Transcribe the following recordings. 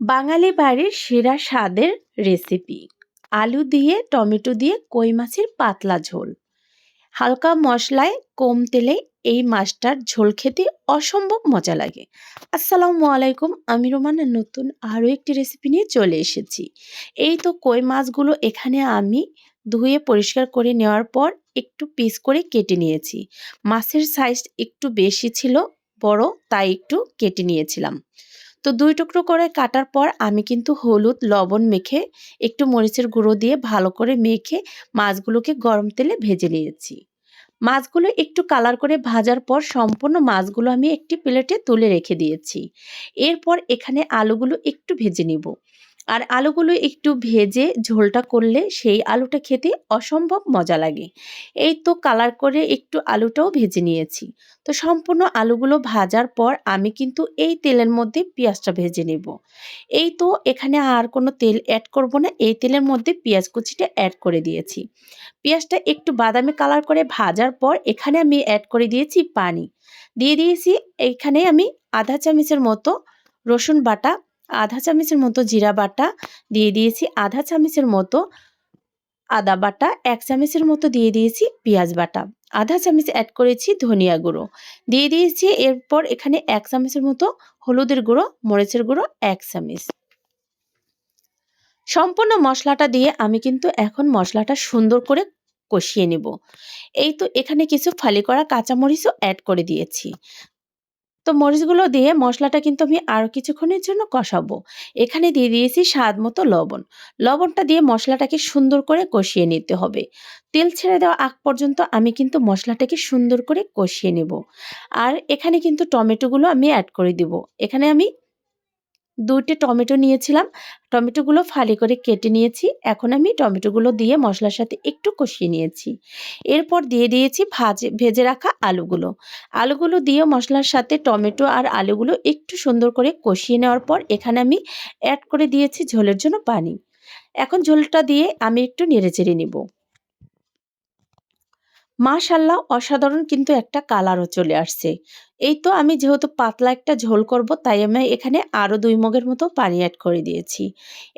বাঙালি বাড়ির সেরা স্বাদের রেসিপি আলু দিয়ে, টমেটো দিয়ে কই মাছের পাতলা ঝোল। হালকা মশলায় কম তেলে এই মাছটার ঝোল খেতে অসম্ভব মজা লাগে। আসসালামু আলাইকুম, আমি রোমানের নতুন আরও একটি রেসিপি নিয়ে চলে এসেছি। এই তো কই মাছগুলো এখানে আমি ধুয়ে পরিষ্কার করে নেওয়ার পর একটু পিস করে কেটে নিয়েছি। মাছের সাইজ একটু বেশি ছিল, বড়, তাই একটু কেটে নিয়েছিলাম। তো দুই টুকরো করে কাটার পর আমি কিন্তু হলুদ, লবণ মেখে একটু মরিচের গুঁড়ো দিয়ে ভালো করে মেখে মাছগুলোকে গরম তেলে ভেজে নিয়েছি। মাছগুলো একটু কালার করে ভাজার পর সম্পূর্ণ মাছগুলো আমি একটি প্লেটে তুলে রেখে দিয়েছি। এরপর এখানে আলুগুলো একটু ভেজে নিব। আর আলুগুলো একটু ভেজে ঝোলটা করলে সেই আলুটা খেতে অসম্ভব মজা লাগে। এই তো কালার করে একটু আলুটাও ভেজে নিয়েছি। তো সম্পূর্ণ আলুগুলো ভাজার পর আমি কিন্তু এই তেলের মধ্যে পেঁয়াজটা ভেজে নেব। এই তো এখানে আর কোনো তেল অ্যাড করব না, এই তেলের মধ্যে পেঁয়াজ কুচিটা অ্যাড করে দিয়েছি। পেঁয়াজটা একটু বাদামি কালার করে ভাজার পর এখানে আমি অ্যাড করে দিয়েছি পানি। দিয়ে দিয়েছি এখানে আমি আধা চামচের মতো রসুন বাটা আধা চামচের মতো জিরা বাটা দিয়ে দিয়েছি, আধা চামচের মতো আদা বাটা, এক চামচের মতো দিয়ে দিয়েছি পেঁয়াজ বাটা। আধা চামচ অ্যাড করেছি ধনিয়া গুঁড়ো। দিয়ে দিয়েছি এরপর এখানে এক চামচের মতো হলুদের গুঁড়ো, মরিচের গুঁড়ো, এক চামচ। সম্পূর্ণ মশলাটা দিয়ে আমি কিন্তু এখন মশলাটা সুন্দর করে কষিয়ে নেব। এই তো এখানে কিছু ফালি করা কাঁচামরিচও অ্যাড করে দিয়েছি। তো মরিচগুলো দিয়ে মশলাটা কিন্তু আমি আরও কিছুক্ষণের জন্য কষাবো। এখানে দিয়ে দিয়েছি স্বাদ মতো লবণ। লবণটা দিয়ে মশলাটাকে সুন্দর করে কষিয়ে নিতে হবে। তেল ছেড়ে দেওয়া আগ পর্যন্ত আমি কিন্তু মশলাটাকে সুন্দর করে কষিয়ে নেব। আর এখানে কিন্তু টমেটোগুলো আমি অ্যাড করে দিব। এখানে আমি দুইটি টমেটো নিয়েছিলাম। টমেটোগুলো ফালি করে কেটে নিয়েছি। এখন আমি টমেটোগুলো দিয়ে মশলার সাথে একটু কষিয়ে নিয়েছি। এরপর দিয়ে দিয়েছি ভাজে, ভেজে রাখা আলুগুলো। আলুগুলো দিয়ে মশলার সাথে টমেটো আর আলুগুলো একটু সুন্দর করে কষিয়ে নেওয়ার পর এখানে আমি অ্যাড করে দিয়েছি ঝোলের জন্য পানি। এখন ঝোলটা দিয়ে আমি একটু নেড়ে চেড়ে নেব। মাশাল্লাহ অসাধারণ কিন্তু একটা কালারও চলে আসছে। এই তো আমি যেহেতু পাতলা একটা ঝোল করব, তাই আমি এখানে আরও দুই মগের মতো পানি অ্যাড করে দিয়েছি।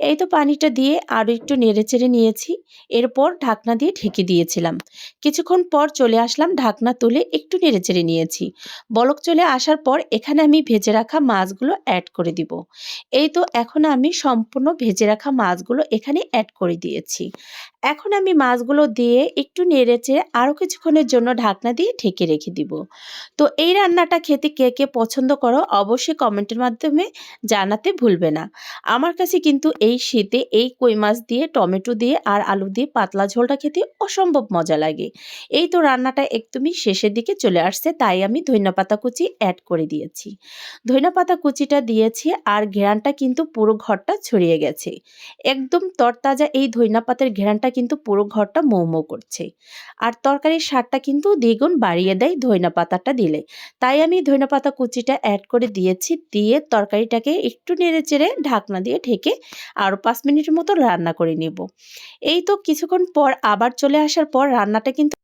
এই তো পানিটা দিয়ে আরও একটু নেড়ে চেড়ে নিয়েছি, এরপর ঢাকনা দিয়ে ঢেকে দিয়েছিলাম। কিছুক্ষণ পর চলে আসলাম ঢাকনা তুলে একটু নেড়ে চেড়ে নিয়েছি। বলক চলে আসার পর এখানে আমি ভেজে রাখা মাছগুলো অ্যাড করে দিব। এই তো এখন আমি সম্পূর্ণ ভেজে রাখা মাছগুলো এখানে অ্যাড করে দিয়েছি। এখন আমি মাছগুলো দিয়ে একটু নেড়ে চেড়ে আরও কিছুক্ষণের জন্য ঢাকনা দিয়ে ঢেকে রেখে দিব। তো এই রান্না রান্নাটা খেতে কে কে পছন্দ করো অবশ্যই কমেন্টের মাধ্যমে জানাতে ভুলবে না। আমার কাছে কিন্তু এই শীতে এই কই মাছ দিয়ে, টমেটো দিয়ে আর আলু দিয়ে পাতলা ঝোলটা খেতে অসম্ভব মজা লাগে। এই তো রান্নাটা একদমই শেষের দিকে চলে আসছে, তাই আমি ধনিয়া পাতা কুচি অ্যাড করে দিয়েছি। ধনিয়া পাতা কুচিটা দিয়েছি আর ঘেরানটা কিন্তু পুরো ঘরটা ছড়িয়ে গেছে। একদম তরতাজা এই ধনিয়া পাতার ঘেরানটা কিন্তু পুরো ঘরটা মৌমৌ করছে। আর তরকারির স্বাদটা কিন্তু দ্বিগুণ বাড়িয়ে দেয় ধনিয়া পাতাটা দিলে। তাই আমি ধনেপাতা কুচিটা অ্যাড করে দিয়েছি, দিয়ে তরকারিটাকে একটু নেড়ে চেড়ে ঢাকনা দিয়ে ঢেকে আরও পাঁচ মিনিটের মতো রান্না করে নেব। এই তো কিছুক্ষণ পর আবার চলে আসার পর রান্নাটা কিন্তু